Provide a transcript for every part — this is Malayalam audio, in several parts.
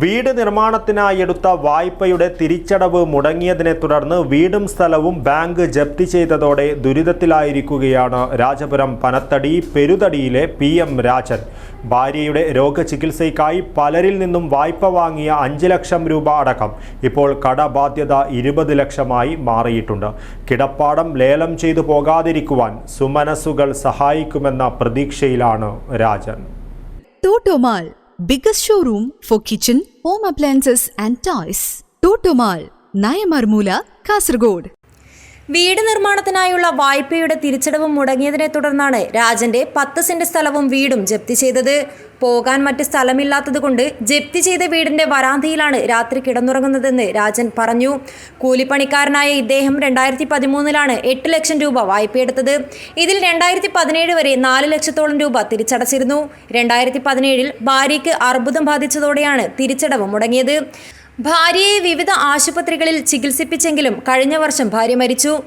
വീട് നിർമ്മാണത്തിനായി എടുത്ത വായ്പയുടെ തിരിച്ചടവ് മുടങ്ങിയതിനെ തുടർന്ന് വീടും സ്ഥലവും ബാങ്ക് ജപ്തി ചെയ്തതോടെ ദുരിതത്തിലായിരിക്കുകയാണ് രാജപുരം പനത്തടി പെരുതടിയിലെ പി എം രാജൻ. ഭാര്യയുടെ രോഗചികിത്സയ്ക്കായി പലരിൽ നിന്നും വായ്പ വാങ്ങിയ അഞ്ച് ലക്ഷം രൂപ അടക്കം ഇപ്പോൾ കടബാധ്യത ഇരുപത് ലക്ഷമായി മാറിയിട്ടുണ്ട്. കിടപ്പാടം ലേലം ചെയ്തു പോകാതിരിക്കുവാൻ സുമനസ്സുകൾ സഹായിക്കുമെന്ന പ്രതീക്ഷയിലാണ് Rajan. Biggest showroom for kitchen, home appliances and toys. Totomal, Nayamarmula, Kasargod. വീട് നിർമ്മാണത്തിനായുള്ള വായ്പയുടെ തിരിച്ചടവ് മുടങ്ങിയതിനെ തുടർന്നാണ് രാജന്റെ പത്ത് സെന്റ് സ്ഥലവും വീടും ജപ്തി ചെയ്തത്. പോകാൻ മറ്റ് സ്ഥലമില്ലാത്തതുകൊണ്ട് ജപ്തി ചെയ്ത വീടിന്റെ വരാന്തയിലാണ് രാത്രി കിടന്നുറങ്ങുന്നതെന്ന് രാജൻ പറഞ്ഞു. കൂലിപ്പണിക്കാരനായ ഇദ്ദേഹം രണ്ടായിരത്തി പതിമൂന്നിലാണ് എട്ട് ലക്ഷം രൂപ വായ്പയെടുത്തത്. ഇതിൽ രണ്ടായിരത്തി പതിനേഴ് വരെ നാല് ലക്ഷത്തോളം രൂപ തിരിച്ചടച്ചിരുന്നു. രണ്ടായിരത്തി പതിനേഴിൽ ഭാര്യയ്ക്ക് അർബുദം ബാധിച്ചതോടെയാണ് തിരിച്ചടവ് മുടങ്ങിയത്. ഭാര്യയെ വിവിധ ആശുപത്രികളിൽ ചികിത്സിപ്പിച്ചെങ്കിലും കഴിഞ്ഞ വർഷം ഭാര്യ മരിച്ചു.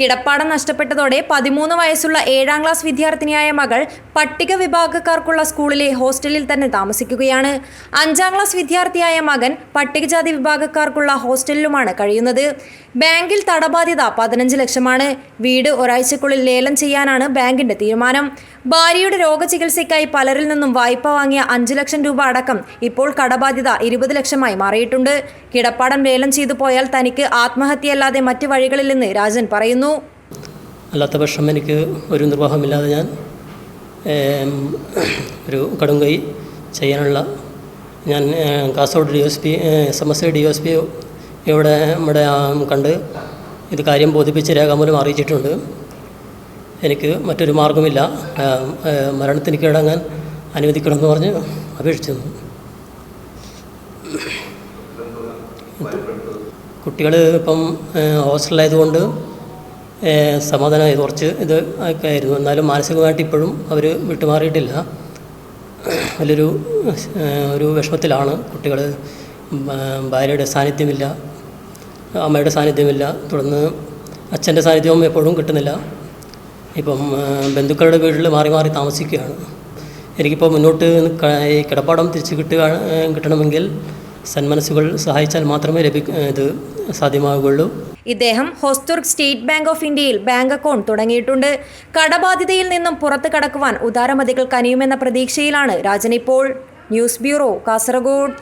കിടപ്പാടം നഷ്ടപ്പെട്ടതോടെ പതിമൂന്ന് വയസ്സുള്ള ഏഴാം ക്ലാസ് വിദ്യാർത്ഥിനിയായ മകൾ പട്ടിക വിഭാഗക്കാർക്കുള്ള സ്കൂളിലെ ഹോസ്റ്റലിൽ തന്നെ താമസിക്കുകയാണ്. അഞ്ചാം ക്ലാസ് വിദ്യാർത്ഥിയായ മകൻ പട്ടികജാതി വിഭാഗക്കാർക്കുള്ള ഹോസ്റ്റലിലുമാണ് കഴിയുന്നത്. ബാങ്കിൽ തടബാധ്യത പതിനഞ്ച് ലക്ഷമാണ്. വീട് ഒരാഴ്ചക്കുള്ളിൽ ലേലം ചെയ്യാനാണ് ബാങ്കിന്റെ തീരുമാനം. ഭാര്യയുടെ രോഗചികിത്സയ്ക്കായി പലരിൽ നിന്നും വായ്പ വാങ്ങിയ അഞ്ച് ലക്ഷം രൂപ അടക്കം ഇപ്പോൾ കടബാധ്യത ഇരുപത് ലക്ഷമായി മാറിയിട്ടുണ്ട്. കിടപ്പാടം ലേലം ചെയ്തു പോയാൽ തനിക്ക് ആത്മഹത്യയല്ലാതെ മറ്റു വഴികളില്ലെന്ന് രാജൻ പറയുന്നു. അല്ലാത്ത പക്ഷം എനിക്ക് ഒരു നിർവാഹമില്ലാതെ ഞാൻ ഒരു കടും കൈ ചെയ്യാനുള്ള ഞാൻ Kasaragod D S P S M S D S P ഇവിടെ നമ്മുടെ കണ്ട് ഇത് കാര്യം ബോധിപ്പിച്ച് രേഖാമൂലം അറിയിച്ചിട്ടുണ്ട്. എനിക്ക് മറ്റൊരു മാർഗമില്ല. മരണത്തിന് കീഴടങ്ങാൻ അനുവദിക്കണമെന്ന് പറഞ്ഞ് അപേക്ഷിച്ചു. കുട്ടികൾ ഇപ്പം ഹോസ്റ്റലായതുകൊണ്ട് സമാധാനമായി കുറച്ച് ഇത് ഒക്കെ ആയിരുന്നു. എന്നാലും മാനസികമായിട്ട് ഇപ്പോഴും അവർ വിട്ടുമാറിയിട്ടില്ല. വലിയൊരു ഒരു വിഷമത്തിലാണ് കുട്ടികൾ ഭാര്യയുടെ സാന്നിധ്യമില്ല അമ്മയുടെ സാന്നിധ്യമില്ല. തുടർന്ന് അച്ഛന്റെ സാന്നിധ്യവും എപ്പോഴും കിട്ടുന്നില്ല. ഇപ്പം ബന്ധുക്കളുടെ വീട്ടിൽ മാറി മാറി താമസിക്കുകയാണ്. എനിക്കിപ്പോൾ മുന്നോട്ട് കിടപ്പാടം തിരിച്ച് കിട്ടുക കിട്ടണമെങ്കിൽ സന്മനസ്സുകൾ സഹായിച്ചാൽ മാത്രമേ ലഭി ഇത് സാധ്യമാവുകയുള്ളൂ. ഇദ്ദേഹം ഹോസ്തുർഗ് സ്റ്റേറ്റ് ബാങ്ക് ഓഫ് ഇന്ത്യയിൽ ബാങ്ക് അക്കൗണ്ട് തുടങ്ങിയിട്ടുണ്ട്. കടബാധ്യതയിൽ നിന്നും പുറത്തു കടക്കുവാൻ ഉദാരമതികൾ കനിയുമെന്ന പ്രതീക്ഷയിലാണ് രാജനിപ്പോൾ ന്യൂസ് ബ്യൂറോ കാസർഗോഡ്.